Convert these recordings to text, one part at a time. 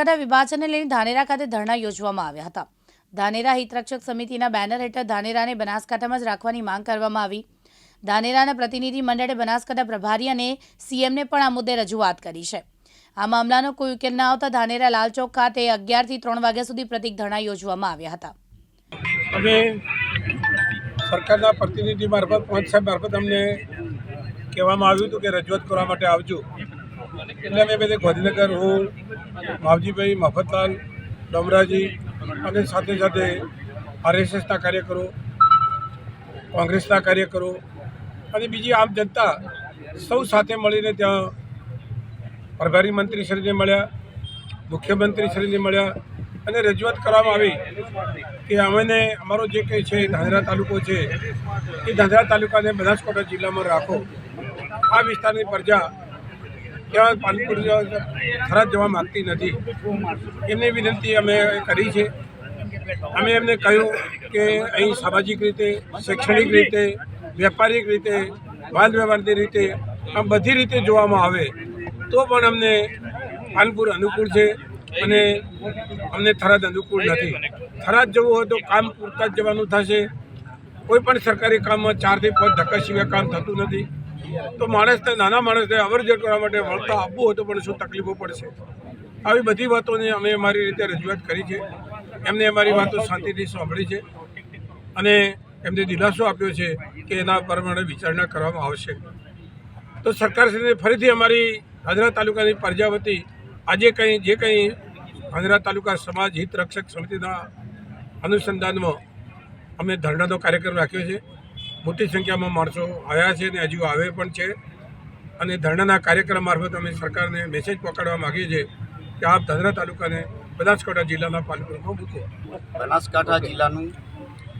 બનાસકાંઠા વિભાજનને લઈને ધાનેરા ખાતે ધરણા યોજવામાં આવ્યા હતા. ધાનેરા હિતરક્ષક સમિતિના બેનર હેઠળ ધાનેરાને બનાસકાંઠામાં જ રાખવાની માંગ કરવામાં આવી. ધાનેરાના પ્રતિનિધિ મંડળે બનાસકાંઠા પ્રભારી અને સીએમને પણ આ મુદ્દે રજૂઆત કરી છે. આ મામલાનો કોઈ ઉકેલ ના આવતા ધાનેરા લાલચોક ખાતે અગિયારથી ત્રણ વાગ્યા સુધી પ્રતિક ધરણા યોજવામાં આવ્યા હતા. અમે સરકારના પ્રતિનિધિ મારફત, પંચ સાહેબ મારફત અમને કહેવામાં આવ્યું હતું કે રજૂઆત કરવા માટે આવજો. એટલે અમે બધે ગાંધીનગર હું માવજીભાઈ, મફતલાલ, ડમરાજી અને સાથે સાથે આરએસએસના કાર્યકરો, કોંગ્રેસના કાર્યકરો અને બીજી આમ જનતા સૌ સાથે મળીને ત્યાં પ્રભારી મંત્રીશ્રીને મળ્યા, મુખ્યમંત્રીશ્રીને મળ્યા અને રજૂઆત કરવામાં આવી કે અમને અમારો જે કંઈ છે ધાંધરા તાલુકો છે એ ધાંધરા તાલુકાને બનાસકાંઠા જિલ્લામાં રાખો. આ વિસ્તારની પ્રજા ત્યાં પાલનપુર ખરાબ જવા માગતી નથી. એમની વિનંતી અમે કરી છે. અમે એમને કહ્યું કે અહીં સામાજિક રીતે, શૈક્ષણિક રીતે વેપારિક રીતે, વાદ વ્યવહારની રીતે આમ બધી રીતે જોવામાં આવે, તો પણ અમને પાલનપુર અનુકૂળ છે અને અમને થરાદ અનુકૂળ નથી. થરાદ જવું હોય તો કામ પૂરતા જ જવાનું થશે. કોઈ પણ સરકારી કામમાં ચારથી પાંચ ધક્કા સિવાય કામ થતું નથી. તો માણસને નાના માણસને અવરજવર કરવા માટે વળતા આપવું હોય તો પણ શું તકલીફો પડશે? આવી બધી વાતોને અમે અમારી રીતે રજૂઆત કરી છે. એમને અમારી વાતો શાંતિથી સાંભળી છે. અને એમને દિલાસો આપ્યો છે કે એના પ્રમાણે વિચારણા કરવામાં આવશે. તો સરકારશ્રીને ફરીથી અમારી હાજરા તાલુકાની પ્રજા વતી આજે કંઈ, જે કંઈ હાજરા તાલુકા સમાજ હિત રક્ષક સમિતિના અનુસંધાનમાં અમે ધરણાનો કાર્યક્રમ રાખ્યો છે. મોટી સંખ્યામાં માણસો આવ્યા છે અને હજુ આવે પણ છે. અને ધરણાના કાર્યક્રમ મારફત અમે સરકારને મેસેજ પકડવા માગીએ છીએ કે આપ ધાનેરા તાલુકાને બનાસકાંઠા જિલ્લાના પાલનપુરમાં મૂકો. બનાસકાંઠા જિલ્લાનું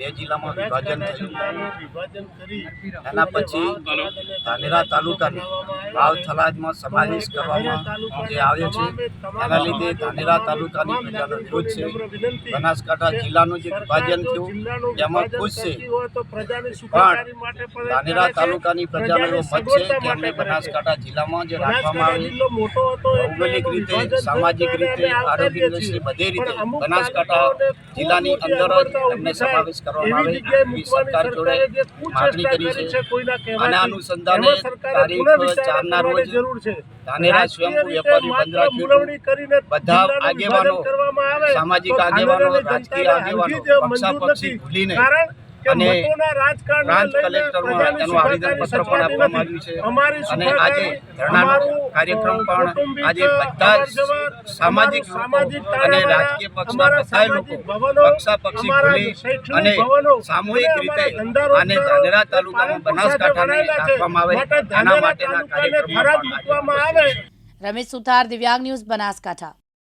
બે જિલ્લામાં વિભાજન થયું. એના પછી ધાનેરા તાલુકાને વાવ થલાદમાં સમાવેશ કરવામાં જે આવ્યો છે એના લીધે ધાનેરા તાલુકાની પ્રજાનો વિરોધ છે. બનાસકાંઠા જિલ્લાનું જે વિભાજન થયું એમાં ખુશ છે. પણ ધાનેરા તાલુકાની પ્રજાનો એવો મત છે કે અમને બનાસકાંઠા જિલ્લામાં જે રાખવામાં આવે ભૌગોલિક રીતે સામાજિક રીતે આરોગ્ય રીતે બધી રીતે બનાસકાંઠા જિલ્લાની અંદર જ એમને સમાવેશ કરવામાં આવે એવી સરકાર જોડે માગણી કરી છે. અને અનુસંધાને તારીખ ચારના રોજ ધાનેરા સ્વયંભૂ વેપારી બંધ રાખ્યું બધા આગેવાનો સામાજિક આગેવાનો રાજકીય આગેવાનો પક્ષાપક્ષી ભૂલીને અને પ્રાંત કલેક્ટરમાં એનું આવેદનપત્ર પણ આપવામાં આવ્યું છે. અને આજે ધરણાનો કાર્યક્રમ પણ આજે બધા જ સામાજિક લોકો અને રાજકીય પક્ષના બધા લોકો પક્ષાપક્ષી ખુલી અને સામૂહિક રીતે આને ધાનેરા તાલુકામાં બનાસકાંઠાને રાખવામાં આવે એના માટેના કાર્યક્રમ રમેશ સુથાર દિવ્યાંગ ન્યૂઝ બનાસકાંઠા.